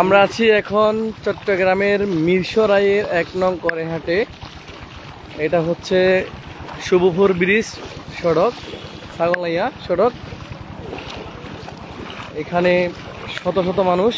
আমরা আছি এখন চট্টগ্রামের মিরসরাইয়ের এক নং করেহাটে। এটা হচ্ছে শুভপুর ব্রিজ সড়ক, ছাগলাইয়া সড়ক। এখানে শত শত মানুষ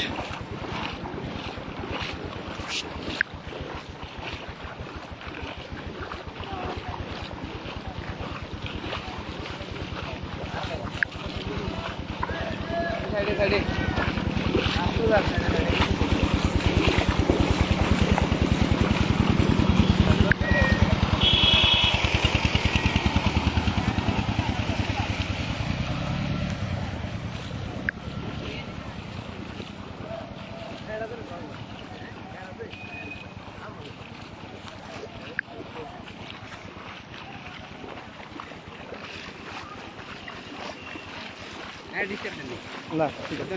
না। ঠিক আছে?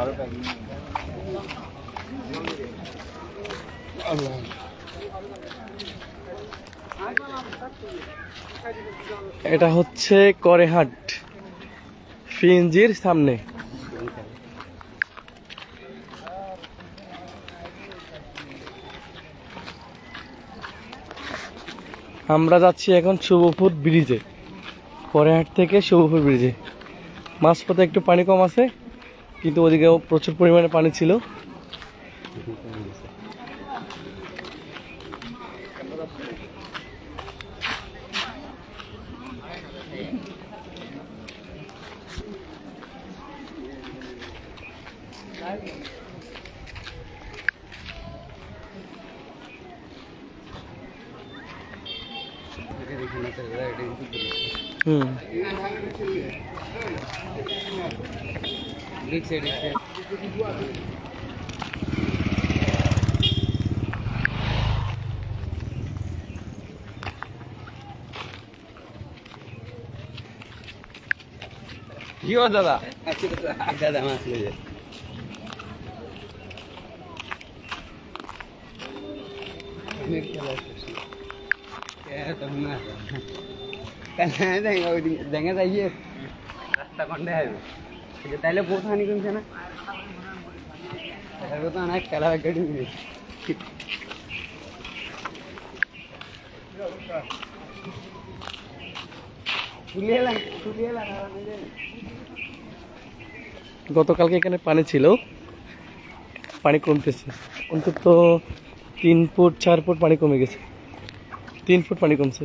আরও আল্লাহ এটা হচ্ছে করেহাট ফিঞ্জির সামনে। আমরা যাচ্ছি এখন শুভপুর ব্রিজে পরেহাট থেকে শুভপুর ব্রিজে। মাঝপথে একটু পানি কম আছে, কিন্তু ওদিকে প্রচুর পরিমাণে পানি ছিল। হুম। কি দাদা দাদা? মাছ লেগে তাইলে হানি কমছে না খেলা লাগা গতকালকে এখানে পানি ছিল। পানি কমতেছে। অন্তত তিন ফুট, চার ফুট পানি কমে গেছে। তিন ফুট পানি কমছে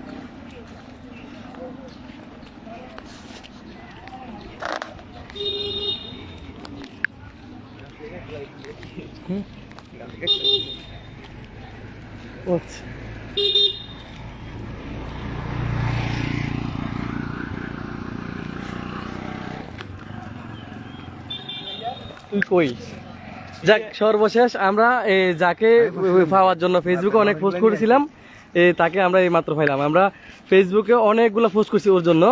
ও আচ্ছা কই যাক সর্বশেষ আমরা যাকে পাওয়ার জন্য ফেসবুকে অনেক পোস্ট করেছিলাম তাকে আমরা এই মাত্র পাইলাম। আমরা ফেসবুকে অনেকগুলো পোস্ট করছি ওর জন্য।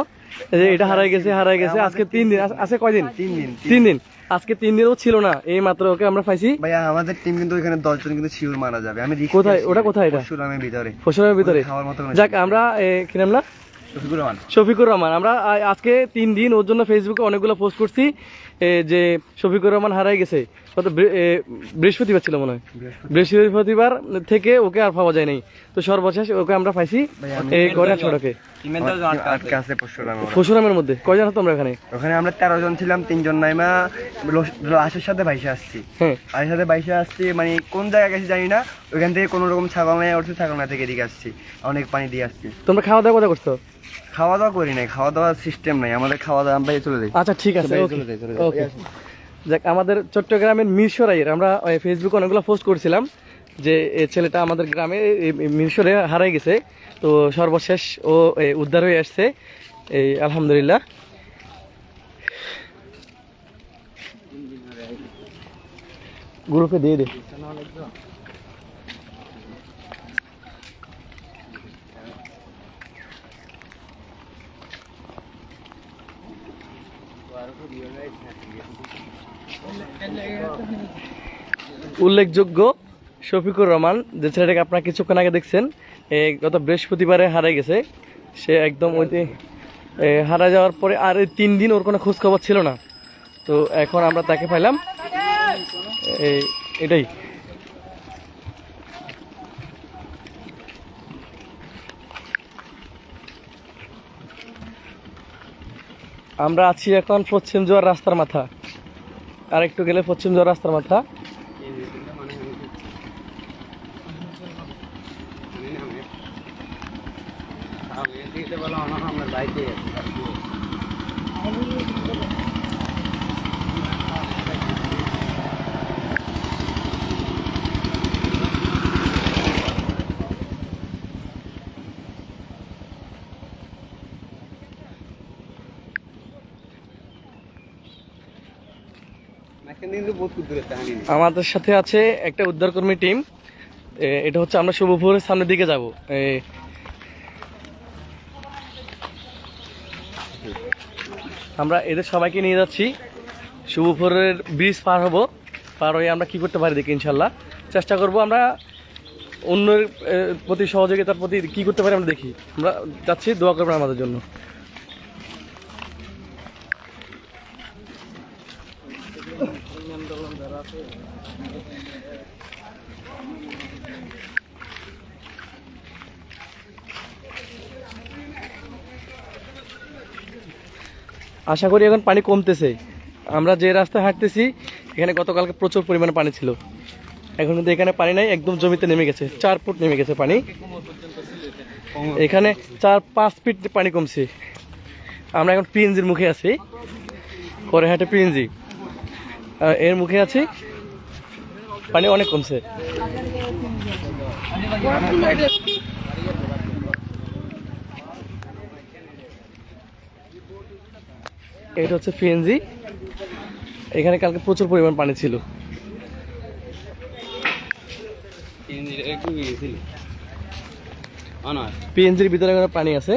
যে এটা হারাই গেছে হারাই গেছে আজকে তিন দিন আজকে কয়দিন তিন দিন তিন দিন। আজকে তিন দিনও ছিল না এই মাত্র ওকে আমরা পাইছি। ভাইয়া আমাদের টিম কিন্তু এখানে দশজন কিন্তু শিওর মারা যাবে। আমি কোথায়? ওটা কোথায় এটা? পরশুরামের ভিতরে। ফসলের ভিতরে? যাক আমরা কি নাম না? শফিকুর রহমান। শফিকুর রহমান। আমরা আজকে তিন দিন ওর জন্য ফেসবুকে অনেকগুলো পোস্ট করছি। যে শফিকুর রহমান হারাই গেছে কত বৃহস্পতিবার ছিল মনে হয়। বৃহস্পতিবার। থেকে ওকে আর পাওয়া যায় নাই তো সর্বশেষ ওকে আমরা পাইছি এই গড়িয়া সড়কে ওরা। ফসুরামের মধ্যে। কয়জন তোমরা এখানে? ওখানে আমরা তেরো জন ছিলাম তিনজন নাইমা লাশের সাথে ভাইসে আসছি। হ্যাঁ। লাশের সাথে ভাইসে আসছি মানে কোন জায়গায় গেছি জানি না। ওইখান থেকে কোনো রকম ছাগল নাই উঠছে ছাগল না থেকে এদিকে আসছি। অনেক পানি দিয়ে আসছি। তোমরা খাওয়া দাওয়া কথা করছ? খাওয়া দাওয়া করি নাই খাওয়া দাওয়ার সিস্টেম নাই আমাদের খাওয়া দাওয়া আমরা চলে যাই। আচ্ছা ঠিক আছে চলে যাই, চলে যাই। যাক আমাদের চট্টগ্রামের মিরসরাইয়ের আমরা ফেসবুকে অনেকগুলো পোস্ট করছিলাম যে ছেলেটা আমাদের গ্রামে মিরসরে হারাই গেছে। তো সর্বশেষ ও উদ্ধার হয়ে আসছে। এই আলহামদুলিল্লাহ। গ্রুপে দিয়ে দে। উল্লেখযোগ্য শফিকুর রহমান, যে ছেলেটাকে আপনারা কিছুক্ষণ আগে দেখছেন গত বৃহস্পতিবারে হারাই গেছে। সে একদম ওই যে হারা যাওয়ার পরে আর তিন দিন ওর কোনো খোঁজখবর ছিল না। তো এখন আমরা তাকে পাইলাম। এটাই। আমরা আছি এখন পশ্চিম জোয়ার রাস্তার মাথা। আর একটু গেলে পশ্চিম জোয়ার রাস্তার মাথা আমার বাইকে কিন্তু বহুত দূরে তাহানি আমাদের সাথে আছে একটা উদ্ধারকর্মী টিম। এটা হচ্ছে আমরা শুভপুরের সামনের দিকে যাব। আমরা এদের সবাইকে নিয়ে যাচ্ছি। শুভপুরের ব্রিজ পার হব। পার হয়ে আমরা কি করতে পারি দেখি, ইনশাল্লাহ। চেষ্টা করব আমরা অন্যের প্রতি সহযোগিতার প্রতি কি করতে পারি আমরা দেখি। আমরা যাচ্ছি, দোয়া করবেন আমাদের জন্য। আশা করি এখন পানি কমতেছে। আমরা যে রাস্তায় হাঁটতেছি, এখানে গতকালকে প্রচুর পরিমাণে পানি ছিল। এখন কিন্তু এখানে পানি নাই, একদম জমিতে নেমে গেছে, চার ফুট নেমে গেছে পানি। এখানে চার পাঁচ ফিট পানি কমছে। আমরা এখন পিএনজির মুখে আছি করে হাটে পিএনজি। এর মুখে আছি, পানি অনেক কমছে। এটা হচ্ছে পিএনজি এখানে কালকে প্রচুর পরিমাণ পানি ছিল। পিএনজির ভিতরে এখনও পানি আছে।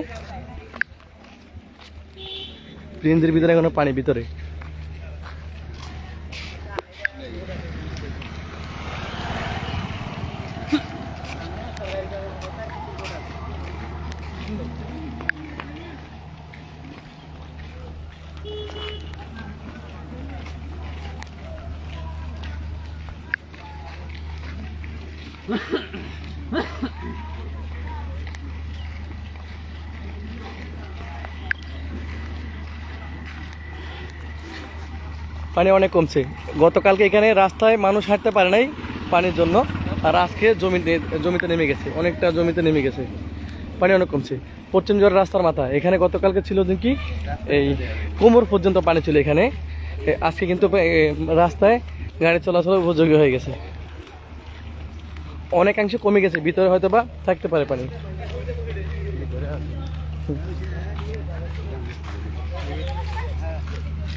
পিএনজির ভিতরে এখনও পানি ভিতরে। পানি অনেক কমছে। গতকালকে এখানে রাস্তায় মানুষ হাঁটতে পারে নাই পানির জন্য, আর আজকে জমিতে জমিতে নেমে গেছে। অনেকটা জমিতে নেমে গেছে। পানি অনেক কমছে। পশ্চিম জোয়ার রাস্তার মাথা। এখানে গতকালকে ছিল কি? এই কোমর পর্যন্ত পানি ছিল এখানে। আজকে কিন্তু রাস্তায় গাড়ি চলাচল উপযোগী হয়ে গেছে। অনেকাংশে কমে গেছে। ভিতরে হয়তো বা থাকতে পারে পানি।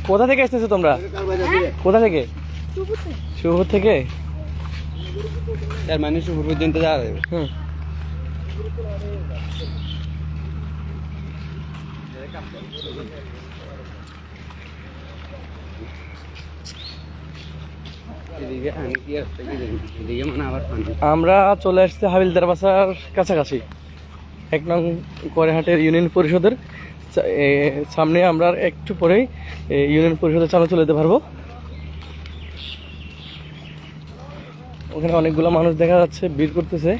কোথা থেকে এসেছ তোমরা? কোথা থেকে? শুভ থেকে? তার মানে উপর পর্যন্ত যাওয়া যাবে। হুম। আমরা চলে আসছি হাবিলদার বাসার কাছাকাছি। এক নং করেহাটের ইউনিয়ন পরিষদের সামনে আমরা একটু পরেই ইউনিয়ন পরিষদের সামনে চলে যেতে পারব। ওখানে অনেকগুলো মানুষ দেখা যাচ্ছে, ভিড় করতেছে।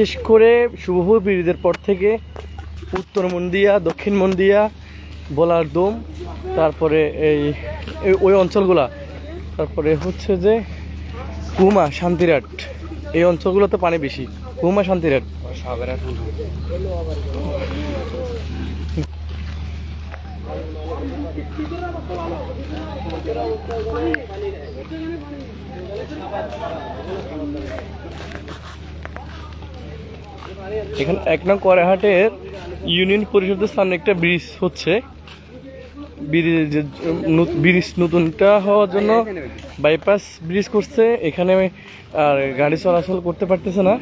বিশেষ করে শুভ বিরোধের পর থেকে উত্তর মন্দিয়া, দক্ষিণ মন্দিয়া, বলার দম, তারপরে এই ওই অঞ্চলগুলা। তারপরে হচ্ছে যে কুমা শান্তিরাট এই অঞ্চলগুলোতে পানি বেশি। কুমা শান্তিরাট এখন এক নং কড়াহাটের ইউনিয়ন পরিষদের সামনে একটা ব্রিজ হচ্ছে। ব্রিজ ব্রিজ নতুনটা হওয়ার জন্য বাইপাস ব্রিজ করছে। এখানে আর গাড়ি চলাচল করতে পারতেছে না।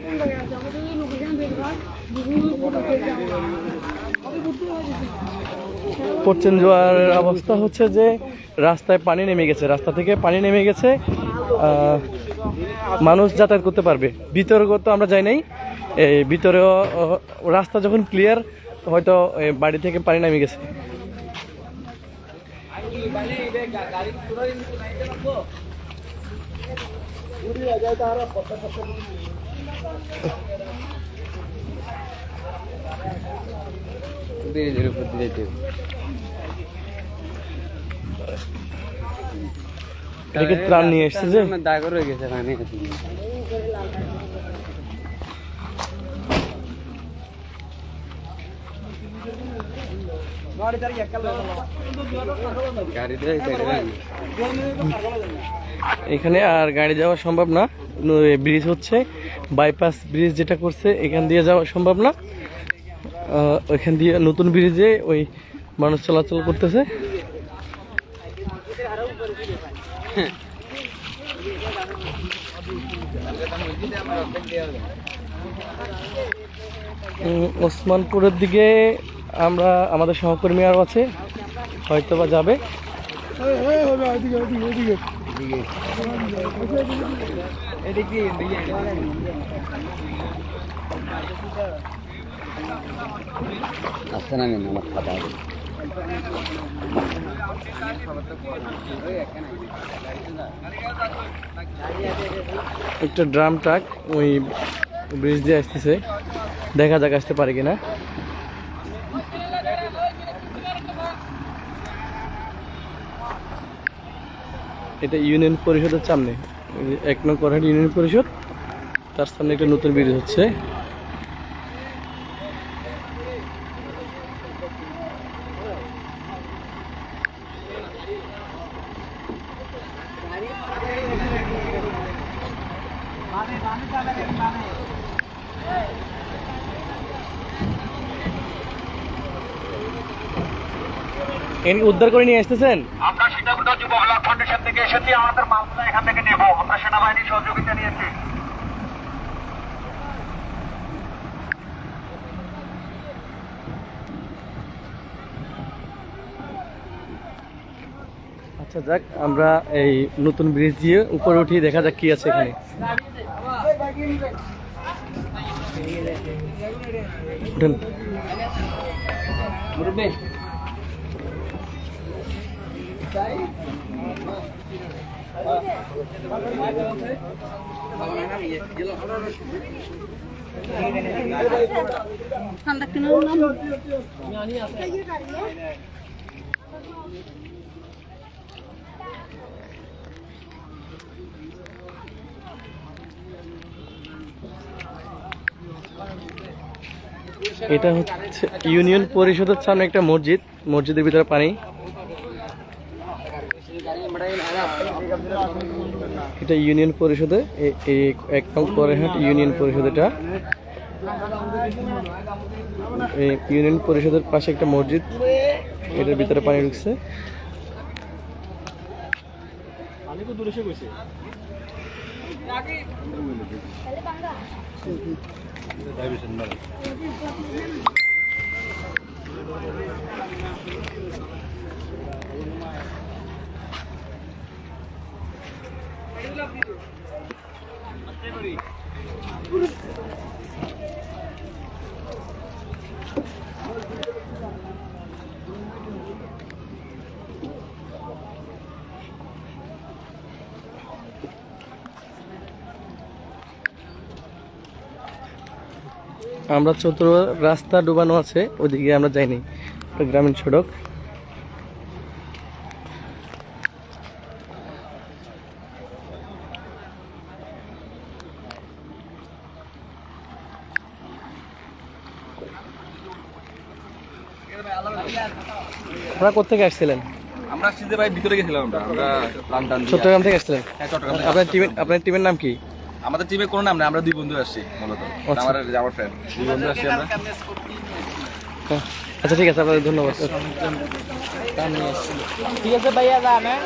পশ্চিম জোয়ার অবস্থা হচ্ছে যে রাস্তায় পানি নেমে গেছে। রাস্তা থেকে পানি নেমে গেছে। মানুষ যাতায়াত করতে পারবে। বিতর্ক তো আমরা যাই নাই। এই ভিতরেও রাস্তা যখন ক্লিয়ার হয়তো বাড়ি থেকে পানি নামে গেছে ধীরে ধীরে। এটা কি ত্রাণ নিয়ে এসছে যে দাগ রয়ে গেছে পানি আছে গাড়ি দিয়ে এখানে আর গাড়ি যাওয়া সম্ভব না। ব্রিজ হচ্ছে। বাইপাস ব্রিজ যেটা করছে, এখান দিয়ে যাওয়া সম্ভব না। ওইখান দিয়ে নতুন ব্রিজে ওই মানুষ চলাচল করতেছে। ওসমানপুরের দিকে আমরা আমাদের সহকর্মী আরও আছে হয়তো বা যাবে। একটা ড্রাম ট্রাক ওই ব্রিজ দিয়ে আসতেছে। দেখা যাক আসতে পারে কিনা। এটা ইউনিয়ন পরিষদের সামনে। এক নং ইউনিয়ন পরিষদ, তার সামনে একটা নতুন ব্রিজ হচ্ছে। উদ্ধার করে নিয়ে আসতেছেন? আমরা ফাউন্ডেশন থেকে এসেছি আমাদের মালগুলো এখান থেকে নেব। আমরা সেনাবাহিনীর সহযোগিতা নিয়েছি। আচ্ছা যাক আমরা এই নতুন ব্রিজ দিয়ে উপরে উঠি দেখা যাক কি আছে এখানে। উঠেন। এটা হচ্ছে ইউনিয়ন পরিষদের সামনে একটা মসজিদ মসজিদের ভিতরে পানি। এটা ইউনিয়ন পরিষদে এই এক নং পরেহাট ইউনিয়ন পরিষদ এটা ইউনিয়ন পরিষদের পাশে একটা মসজিদ, এটার ভিতরে পানি ঢুকছে। আমরা চতুর রাস্তা ডুবানো আছে ওদিকে আমরা যাইনি। গ্রামীণ সড়ক। আপনারা কোথেকে আসছিলেন? আমরা সিদ্ধে ভাই ভিতরে গেছিলাম আমরা। আমরা দিয়ে- চট্টগ্রাম থেকে আসছিলেন? হ্যাঁ, চট্টগ্রাম আপনার টিমের আপনার টিমের নাম কি? আমাদের টিমে কোনো নাম নেই আমরা দুই বন্ধু আসছি মূলত। আচ্ছা। আমার আমার ফ্রেন্ড দুই বন্ধু আসছি আমরা। হ্যাঁ। আচ্ছা ঠিক আছে আপনাদের ধন্যবাদ। ঠিক আছে ভাইয়া যান হ্যাঁ।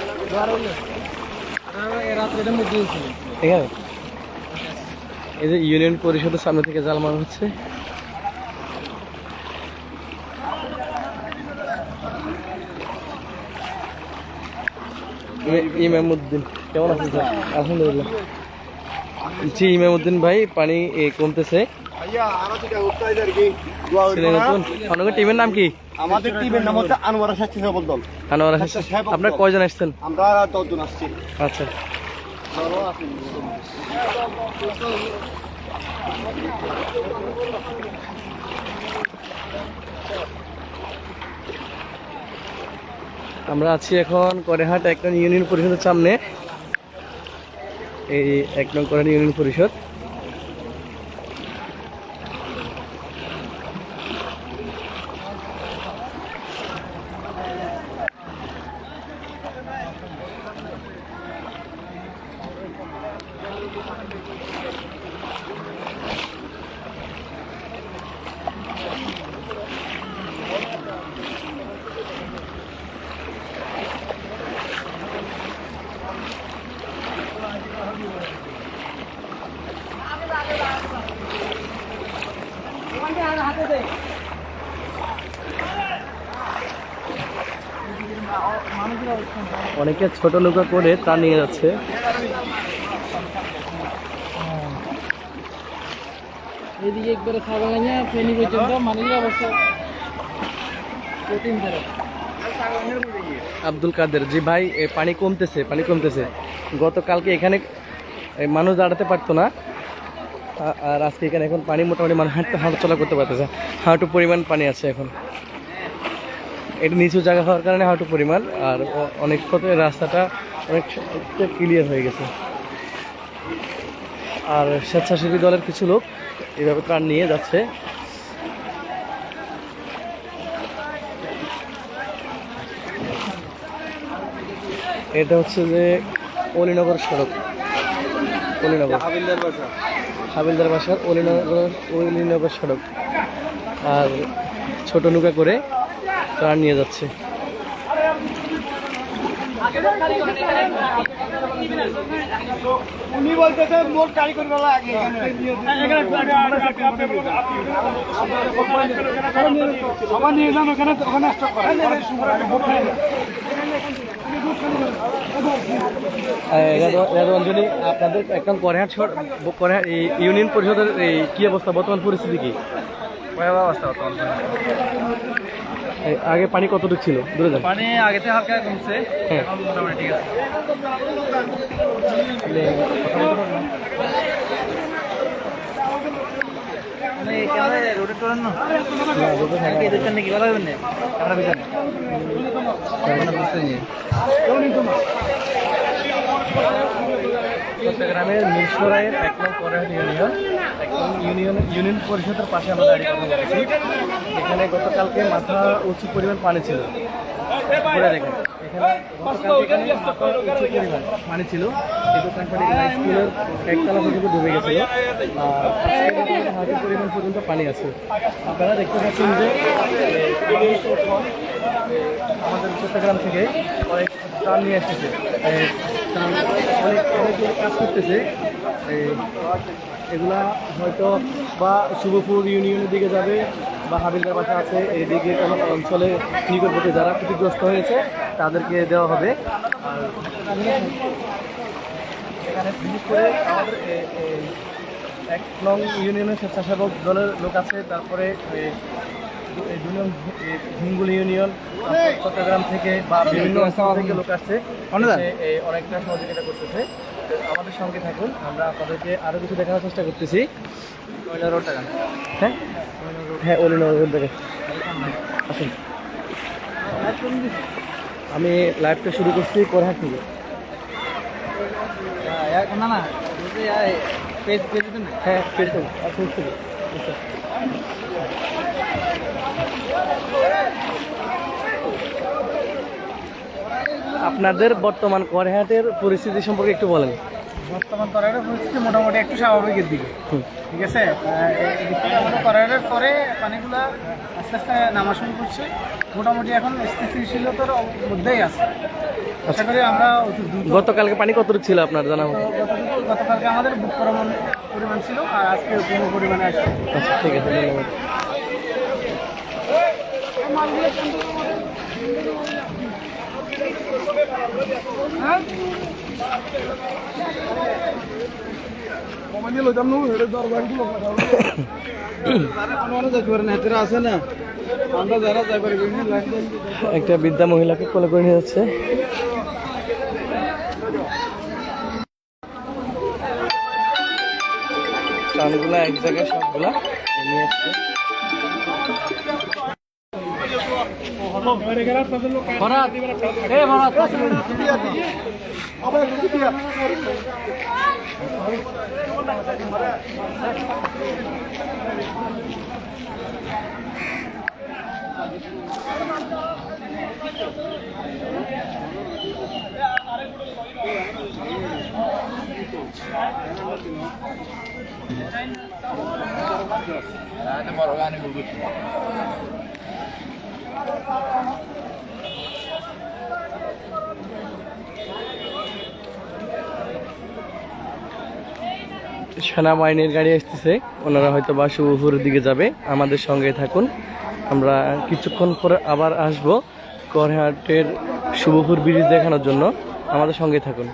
ঠিক আছে এই যে ইউনিয়ন পরিষদের সামনে থেকে জাল মারা হচ্ছে। ইমা- ইমামউদ্দিন কেমন আছেন স্যার? আলহামদুলিল্লাহ। জি ইমামউদ্দিন ভাই পানি কমতেছে। আপনাদের টিমের নাম কি? আমাদের টিমের নাম হচ্ছে আনোয়ারা স্বেচ্ছাসেবক দল। আনোয়ার আপনার? কয়জন আসছেন? আমরা দশজন আসছি। আচ্ছা। আমরা আছি এখন করেহাট এক নং ইউনিয়ন পরিষদের সামনে। এই এক নং করেহাট ইউনিয়ন পরিষদ। অনেকে ছোট নৌকা করে তা নিয়ে যাচ্ছে। এদিকে একবারে ছাগলাইয়া ফেনি পর্যন্ত মানুষের অবস্থা আব্দুল কাদের জি ভাই পানি কমতেছে পানি কমতেছে। গতকালকে এখানে মানুষ দাঁড়াতে পারতো না। আর আজকে এখানে এখন পানি মোটামুটি মানুষ হাঁটতে হাঁটাচলা করতে পারতেছে। হাঁটু পরিমাণ পানি আছে এখন। এটা নিচু জায়গা হওয়ার কারণে হাঁটু পরিমাণ আর অনেক পথে রাস্তাটা অনেক ক্লিয়ার হয়ে গেছে। আর স্বেচ্ছাসেবী দলের কিছু লোক এভাবে ত্রাণ নিয়ে যাচ্ছে। এটা হচ্ছে যে অলিনগর সড়ক। অলিনগর। হাবিলদার বাসার অলিনগর অলিনগর সড়ক। আর ছোট নৌকা করে ত্রাণ নিয়ে যাচ্ছে উনি বলতেছে মোট গাড়ি করে আগে সবাই নিয়ে যান ওখানে ওখানে স্টক করেন রঞ্জনী আপনাদের একদম করেহাট করেহাট এই ইউনিয়ন পরিষদের এই কি অবস্থা বর্তমান পরিস্থিতি কি অবস্থা বর্তমান আগে পানি কতটুকু ছিল দূরে যান পানি আগেতে হালকা কমছে হ্যাঁ। এখন মোটামুটি ঠিক আছে মানে চট্টগ্রামের মিরসরাইয়ের এক নং করেহাট ইউনিয়ন ইউনিয়ন ইউনিয়ন পরিষদের পাশে আমরা দাঁড়িয়ে কথা বলেছি এখানে গতকালকে মাথা উঁচু পরিমাণ পানি ছিল। ঘুরে পানি ছিল। স্কুলের একতলা পর্যন্ত ডুবে গেছিল। আজকে পরিমাণ পর্যন্ত পানি আছে। আপনারা দেখতে পাচ্ছেন যে, আমাদের চট্টগ্রাম থেকে অনেক ত্রাণ নিয়ে এসেছে। কাজ করতেছে। এগুলা হয়তো বা শুভপুর ইউনিয়নের দিকে যাবে বা হাবিলদার বাসা আছে, এইদিকে কোনো অঞ্চলে নিকটবর্তী যারা ক্ষতিগ্রস্ত হয়েছে, তাদেরকে দেওয়া হবে। আর এখানে বিশেষ করে আমাদের এক নং ইউনিয়নের স্বেচ্ছাসেবক দলের লোক আছে, তারপরে হিঙ্গুল ইউনিয়ন চট্টগ্রাম থেকে বা বিভিন্ন থেকে লোক আসছে। এসে, অনেকটা সহযোগিতা করতেছে। আমাদের সঙ্গে থাকুন আমরা আপনাদেরকে আরও কিছু দেখানোর চেষ্টা করতেছি। হ্যাঁ? হ্যাঁ আসুন। আমি লাইভটা শুরু করছি কোরহাট থেকে। না না হ্যাঁ পেট্রোল আসুন। আপনাদের বর্তমান করহাটের পরিস্থিতি সম্পর্কে একটু বলেন। বর্তমান করারের পরিস্থিতি মোটামুটি একটু স্বাভাবিকের দিকে। ঠিক আছে? করারের পরে পানিগুলো আস্তে আস্তে নামা শুরু করছে। মোটামুটি এখন স্থিতিশীলতার মধ্যেই আছে। আশা করি আমরা গতকালকে পানি কতটুকু ছিল আপনার জানা মতো? গতকালকে আমাদের বুক পরিমাণ পরিমাণ ছিল আর আজকে পূর্ণ পরিমাণে আসছে। আচ্ছা ঠিক আছে ধন্যবাদ আছে না আমরা যারা যাই পারি একটা বৃদ্ধা মহিলাকে কোলে করে নিয়ে যাচ্ছে। কানগুলা এক জায়গায় সবগুলা। নিয়ে আসছে Hadi morgani bulgur. সেনাবাহিনীর গাড়ি আসতেছে। ওনারা হয়তো বা শুভপুরের দিকে যাবে। আমাদের সঙ্গে থাকুন। আমরা কিছুক্ষণ পরে আবার আসব করহাটের শুভপুর ব্রিজ দেখানোর জন্য। আমাদের সঙ্গে থাকুন।